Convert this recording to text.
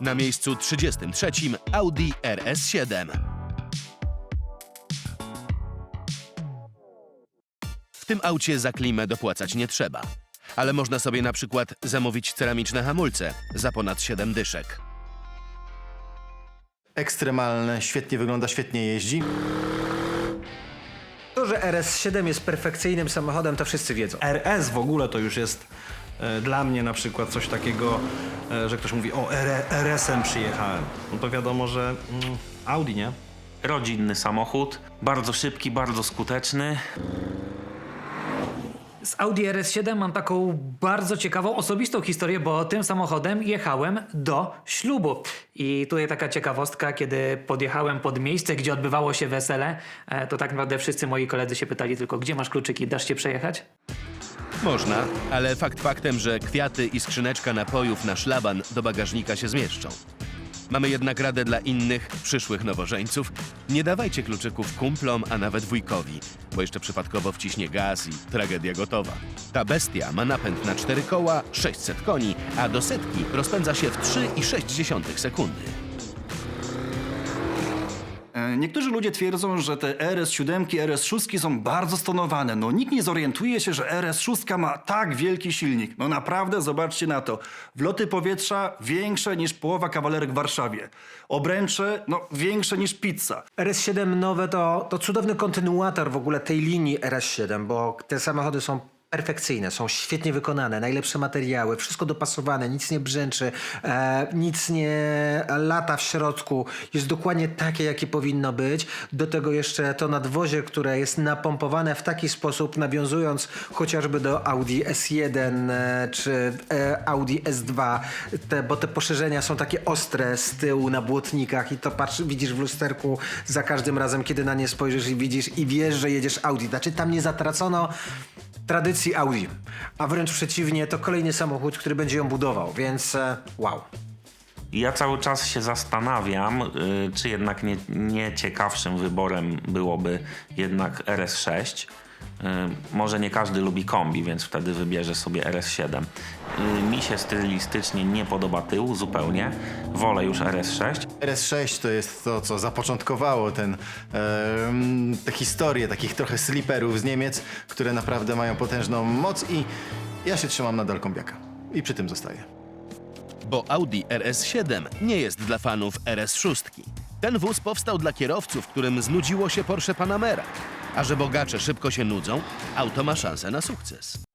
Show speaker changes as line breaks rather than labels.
Na miejscu 33 Audi RS7. W tym aucie za klimę dopłacać nie trzeba. Ale można sobie na przykład zamówić ceramiczne hamulce za ponad 7 dyszek.
Ekstremalne, świetnie wygląda, świetnie jeździ.
To, że RS7 jest perfekcyjnym samochodem, to wszyscy wiedzą.
RS w ogóle to już jest dla mnie na przykład coś takiego, e, że ktoś mówi o RS-em przyjechałem. No to wiadomo, że mm, Audi, nie?
Rodzinny samochód, bardzo szybki, bardzo skuteczny.
Z Audi RS7 mam taką bardzo ciekawą, osobistą historię, bo tym samochodem jechałem do ślubu. I tutaj taka ciekawostka, kiedy podjechałem pod miejsce, gdzie odbywało się wesele, e, to tak naprawdę wszyscy moi koledzy się pytali tylko, gdzie masz kluczyki, dasz się przejechać?
Można, ale fakt faktem, że kwiaty i skrzyneczka napojów na szlaban do bagażnika się zmieszczą. Mamy jednak radę dla innych, przyszłych nowożeńców. Nie dawajcie kluczyków kumplom, a nawet wujkowi, bo jeszcze przypadkowo wciśnie gaz i tragedia gotowa. Ta bestia ma napęd na cztery koła, 600 koni, a do setki rozpędza się w 3,6 sekundy.
Niektórzy ludzie twierdzą, że te RS7, RS6 są bardzo stonowane. No nikt nie zorientuje się, że RS6 ma tak wielki silnik. No naprawdę, zobaczcie na to. Wloty powietrza większe niż połowa kawalerek w Warszawie. Obręcze, no większe niż pizza.
RS7 nowe to, to cudowny kontynuator w ogóle tej linii RS7, bo te samochody są perfekcyjne, są świetnie wykonane, najlepsze materiały, wszystko dopasowane, nic nie brzęczy, e, nic nie lata w środku, jest dokładnie takie, jakie powinno być. Do tego jeszcze to nadwozie, które jest napompowane w taki sposób, nawiązując chociażby do Audi S1 e, czy e, Audi S2, te, bo te poszerzenia są takie ostre z tyłu na błotnikach i to patrz, widzisz w lusterku za każdym razem, kiedy na nie spojrzysz i widzisz i wiesz, że jedziesz Audi. Znaczy tam nie zatracono tradycji Audi, a wręcz przeciwnie, to kolejny samochód, który będzie ją budował, więc e, wow.
Ja cały czas się zastanawiam, y, czy jednak nie, nie ciekawszym wyborem byłoby jednak RS6. Y, Może nie każdy lubi kombi, więc wtedy wybierze sobie RS7. Y, Mi się stylistycznie nie podoba tył zupełnie. Wolę już RS6.
RS6 to jest to, co zapoczątkowało ten, em, tę historię takich trochę sliperów z Niemiec, które naprawdę mają potężną moc i ja się trzymam nadal kombiaka. I przy tym zostaję.
Bo Audi RS7 nie jest dla fanów RS6. Ten wóz powstał dla kierowców, którym znudziło się Porsche Panamera. A że bogacze szybko się nudzą, auto ma szansę na sukces.